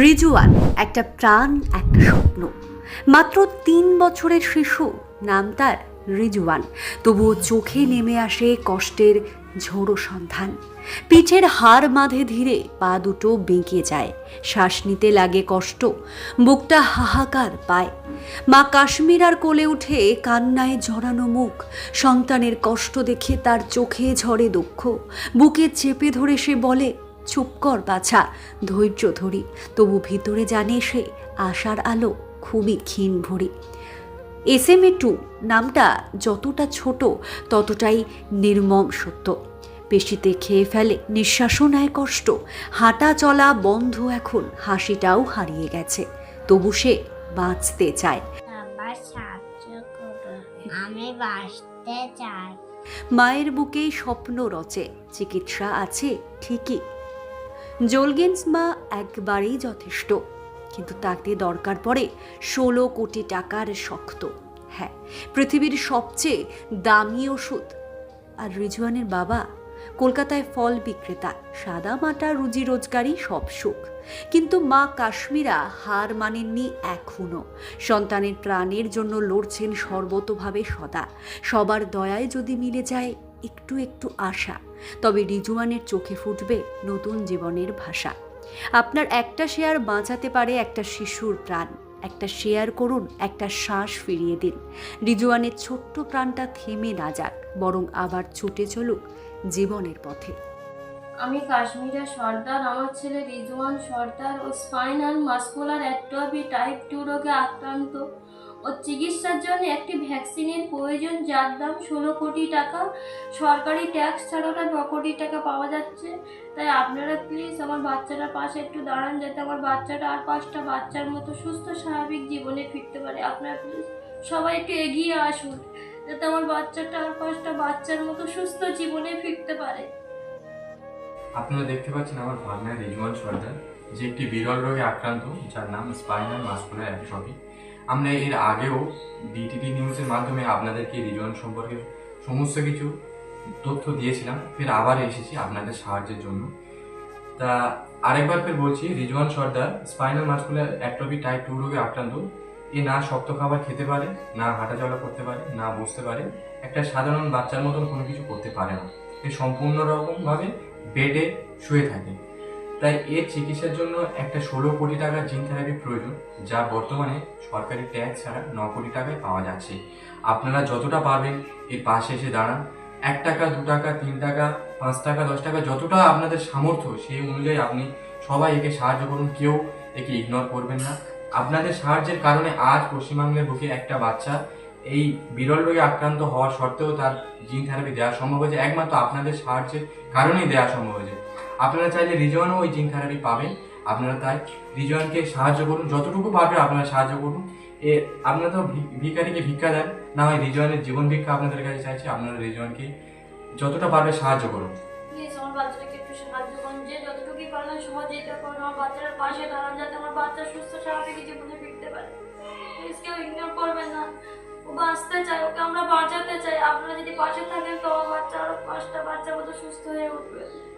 রিজুয়ান একটা প্রাণ, একটা স্বপ্ন। মাত্র তিন বছরের শিশু, নাম তার রিজুয়ান তবুও চোখে নেমে আসে কষ্টের ঝোড়ো সন্ধান। পিঠের হাড় মাঝে ধীরে পা দুটো বেঁকে যায়। শ্বাস নিতে লাগে কষ্ট, বুকটা হাহাকার পায়। মা কাশ্মীর আর কোলে উঠে কান্নায় জড়ানো মুখ। সন্তানের কষ্ট দেখে তার চোখে ঝরে দুঃখ। বুকে চেপে ধরে সে বলে চুপ কর বাছা ধৈর্য ধরি। তবু ভিতরে জানে সে আশার আলো খুবই ক্ষীণ ভরি। এস এম এ টু নামটা যতটা ছোট ততটাই নির্মম সত্য। পেশিতে খেয়ে ফেলে নিঃশ্বাসও নেয় কষ্ট হাঁটা চলা বন্ধ এখন হাসিটাও হারিয়ে গেছে। তবু সে বাঁচতে চায়। বাবা আমি বাঁচতে চাই। মায়ের বুকেই স্বপ্ন রচে চিকিৎসা আছে ঠিকই। জোলগেন্স মা একবারেই যথেষ্ট। কিন্তু তাতে দরকার পড়ে ষোলো কোটি টাকার শক্ত। হ্যাঁ পৃথিবীর সবচেয়ে দামি ওষুধ। আর রিজওয়ানের বাবা কলকাতায় ফল বিক্রেতা। সাদা মাটা, রুজি রোজগারই সব সুখ। কিন্তু মা কাশ্মীরা হার মানেননি এখনও সন্তানের প্রাণের জন্য লড়ছেন সর্বতভাবে সদা। সবার দয়ায় যদি মিলে যায় একটু একটু আশা, তবে রিজুয়ানের চোখে ফুটবে নতুন জীবনের ভাষা। আপনার একটা শেয়ার বাঁচাতে পারে একটা শিশুর প্রাণ, একটা শেয়ার করুন, একটা শ্বাস ফিরিয়ে দিন। রিজুয়ানের ছোট্ট প্রাণটা থেমে না যাক, বরং আবার ছুটে চলুক জীবনের পথে। আমি কাশ্মীরের সর্দার, আমার ছেলে রিজওয়ান সর্দার ও spinal muscular atrophy type two রোগে আক্রান্ত। ও চিকিৎসার জন্য একটি ভ্যাকসিনের প্রয়োজন, যার দাম ষোলো কোটি টাকা। সরকারি ট্যাক্স ছাড়া ওটা ন কোটি টাকা পাওয়া যাচ্ছে। তাই আপনারা প্লিজ আমার বাচ্চাটার পাশে একটু দাঁড়ান, যাতে আমার বাচ্চাটা আর পাঁচটা বাচ্চার মতো সুস্থ, স্বাভাবিক জীবনে ফিরতে পারে। আপনারা প্লিজ সবাই একটু এগিয়ে আসুন, যাতে আমার বাচ্চাটা আর পাঁচটা বাচ্চার মতো সুস্থ জীবনে ফিরতে পারে। আপনারা দেখতে পাচ্ছেন আমার ভাগনা রিজওয়ান সর্দার, যে একটি বিরল রোগে আক্রান্ত, যার নাম স্পাইনাল মাস্কুলার অ্যাট্রফি। আমরা এর আগেও ডিটিভি নিউজের মাধ্যমে আপনাদেরকে রিজওয়ান সম্পর্কে সমস্ত কিছু তথ্য দিয়েছিলাম। ফের আবার এসেছি আপনাদের সাহায্যের জন্য। তা আরেকবার ফের বলছি, Rizwan Sardar spinal muscular atrophy type two রোগে আক্রান্ত। এ না শক্ত খাবার খেতে পারে, না হাঁটাচলা করতে পারে, না বসতে পারে, একটা সাধারণ বাচ্চার মতন কোনো কিছু করতে পারে না। এ সম্পূর্ণ রকমভাবে বেডে শুয়ে থাকে। তাই এর চিকিৎসার জন্য একটা ষোলো কোটি টাকার জিন থেরাপি প্রয়োজন, যা বর্তমানে সরকারি ট্যাক্স ছাড়া ন কোটি টাকায় পাওয়া যাচ্ছে। আপনারা যতটা পারবেন এর পাশে এসে দাঁড়ান। এক টাকা, দু টাকা, তিন টাকা, পাঁচ টাকা, দশ টাকা, যতটা আপনাদের সামর্থ্য সেই অনুযায়ী আপনি সবাই একে সাহায্য করুন, কেউ একে ইগনোর করবেন না। আপনাদের সাহায্যের কারণে আজ পশ্চিমবাংলার বুকে একটা বাচ্চা এই বিরল রোগে আক্রান্ত হওয়া সত্ত্বেও তার জিন থেরাপি দেওয়া সম্ভব হয়েছে। একমাত্র আপনাদের সাহায্যের কারণেই দেওয়া সম্ভব হয়েছে। আপনারা চাইলে রিজওয়ানও ওই জিন থেরাপি পাবেন। আপনারা তাই রিজওয়ানকে সাহায্য করুন। যতটুকু পারবে আপনারা সাহায্য করুন। এ, আপনারা তো ভি- ভিখারিকে ভিক্ষা দেন, না হয় রিজওয়ানের জীবন ভিক্ষা আপনাদের কাছে চাইছি, আপনারা রিজওয়ানকে যতটা পারবে সাহায্য করুন। আমার বাচ্চা বাঁচতে চাই। আপনারা যদি পাশে থাকেন, তো আমার বাচ্চা আরও পাঁচটা বাচ্চার মতো সুস্থ হয়ে উঠবে।